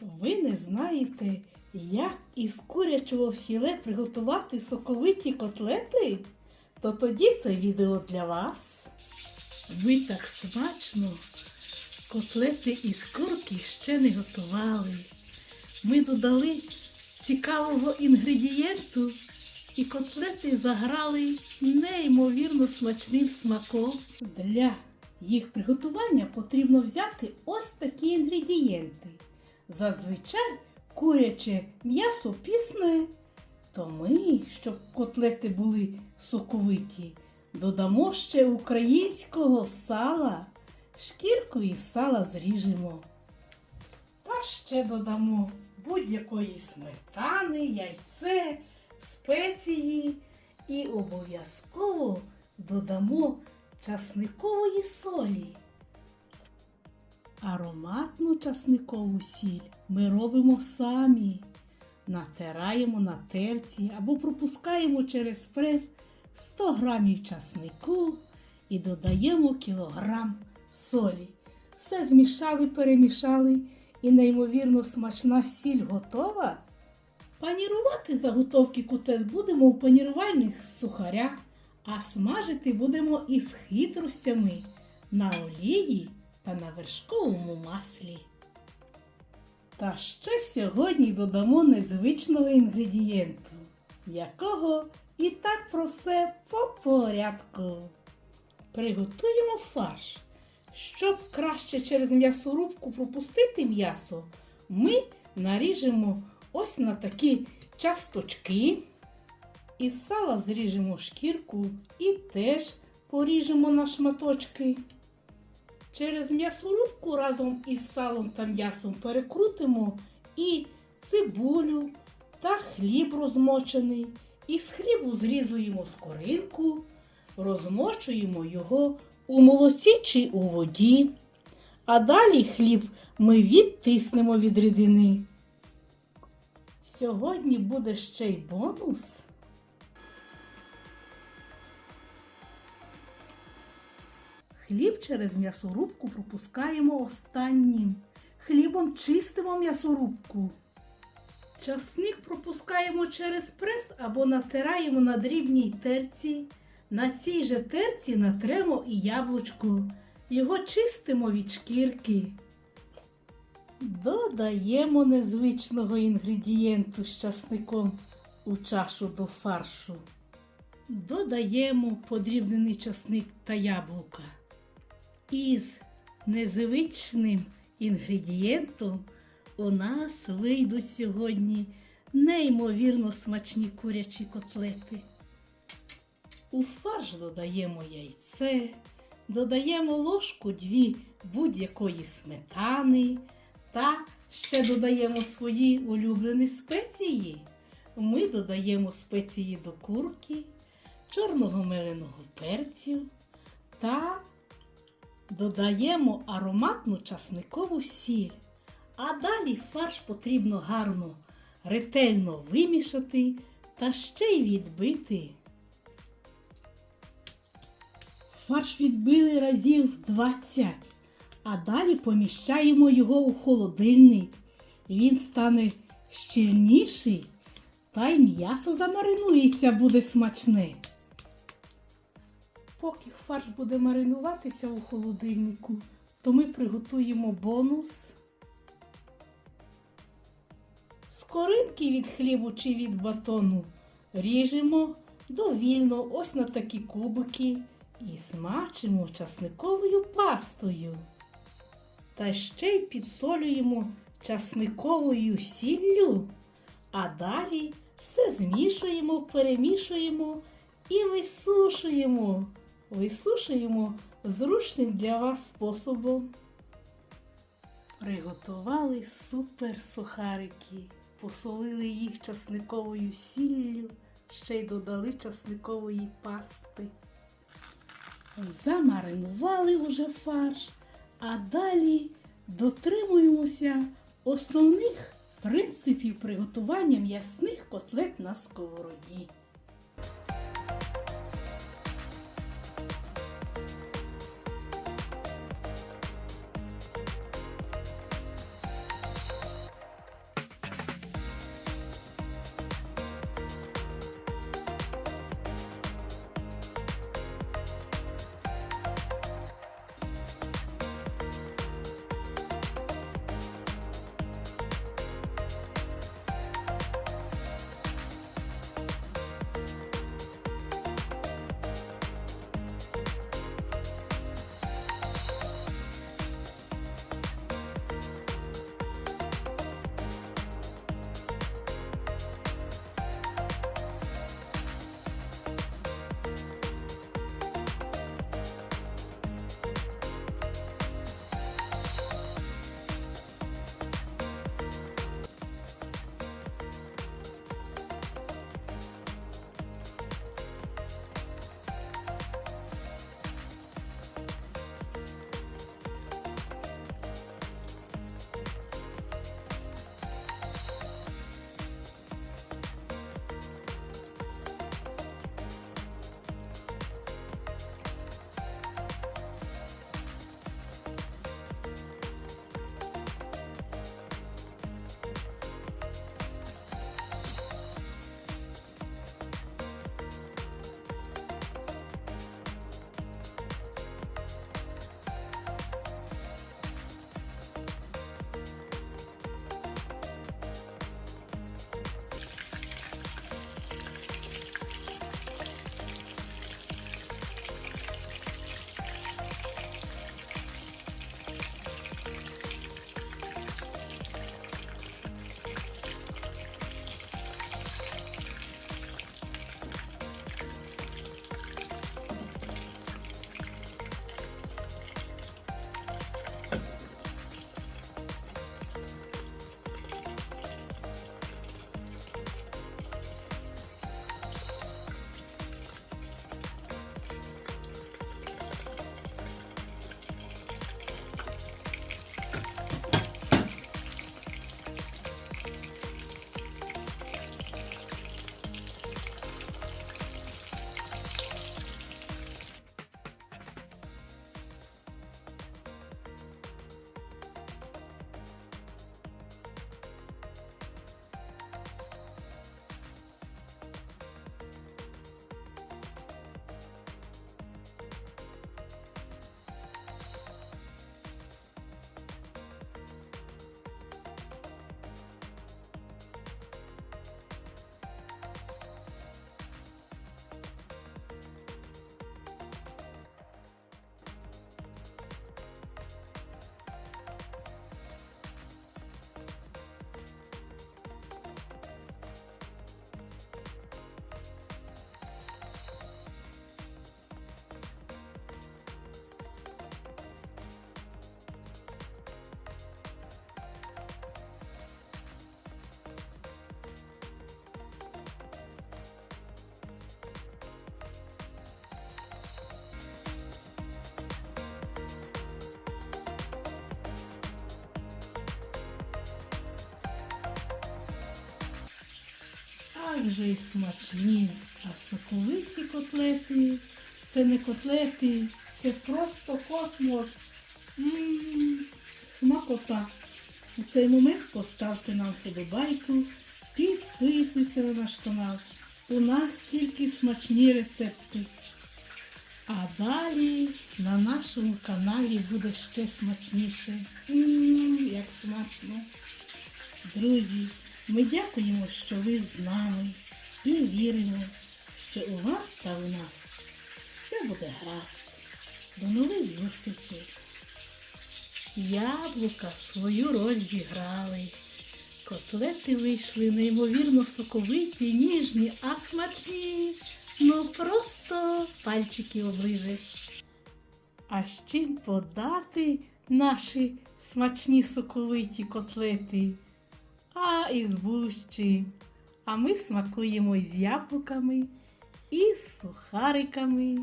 Ви не знаєте, як із курячого філе приготувати соковиті котлети? То тоді це відео для вас. Ви так смачно котлети із курки ще не готували. Ми додали цікавого інгредієнту, і котлети заграли неймовірно смачним смаком. Для їх приготування потрібно взяти ось такі інгредієнти. Зазвичай куряче м'ясо пісне, то ми, щоб котлети були соковиті, додамо ще українського сала, шкірку із сала зріжемо. Та ще додамо будь-якої сметани, яйце, спеції і обов'язково додамо часникової солі. Ароматну часникову сіль ми робимо самі. Натираємо на терці або пропускаємо через прес 100 грамів часнику і додаємо кілограм солі. Все змішали, перемішали і неймовірно смачна сіль готова. Панірувати заготовки котлет будемо в панірувальних сухарях, а смажити будемо із хитростями на олії та на вершковому маслі. Та ще сьогодні додамо незвичного інгредієнту, якого і так про все по порядку. Приготуємо фарш. Щоб краще через м'ясорубку пропустити м'ясо, ми наріжемо ось на такі часточки. Із сала зріжемо шкірку і теж поріжемо на шматочки. Через м'ясорубку разом із салом та м'ясом перекрутимо і цибулю та хліб розмочений. Із хлібу зрізуємо скоринку, розмочуємо його у молоці чи у воді. А далі хліб ми відтиснемо від рідини. Сьогодні буде ще й бонус. Хліб через м'ясорубку пропускаємо останнім. Хлібом чистимо м'ясорубку. Часник пропускаємо через прес або натираємо на дрібній терці. На цій же терці натремо і яблучко. Його чистимо від шкірки. Додаємо незвичного інгредієнту з часником у чашу до фаршу. Додаємо подрібнений часник та яблука. Із незвичним інгредієнтом у нас вийдуть сьогодні неймовірно смачні курячі котлети. У фарш додаємо яйце, додаємо ложку дві будь-якої сметани та ще додаємо свої улюблені спеції. Ми додаємо спеції до курки, чорного меленого перцю та додаємо ароматну часникову сіль. А далі фарш потрібно гарно, ретельно вимішати та ще й відбити. Фарш відбили разів 20, а далі поміщаємо його у холодильник. Він стане щільніший, та й м'ясо замаринується буде смачне. Поки фарш буде маринуватися у холодильнику, то ми приготуємо бонус. Скоринки від хлібу чи від батону ріжемо довільно ось на такі кубики і смачимо часниковою пастою. Та ще й підсолюємо часниковою сіллю, а далі все змішуємо, перемішуємо і висушуємо. Висушуємо зручним для вас способом. Приготували супер сухарики, посолили їх часниковою сіллю, ще й додали часникової пасти. Замаринували уже фарш, а далі дотримуємося основних принципів приготування м'ясних котлет на сковороді. Як же й смачні. А соковиті котлети це не котлети, це просто космос. М, Смакота. У цей момент поставте нам вподобайку, підписуйтесь на наш канал. У нас тільки смачні рецепти. А далі на нашому каналі буде ще смачніше. М, як смачно. Друзі, ми дякуємо, що ви з нами і віримо, що у вас та у нас все буде гаразд. До нових зустрічей. Яблука свою роль зіграли. Котлети вийшли неймовірно соковиті, ніжні, а смачні. Ну просто пальчики оближеш. А з чим подати наші смачні соковиті котлети? Із бущі. А ми смакуємо із яблуками, і з сухариками.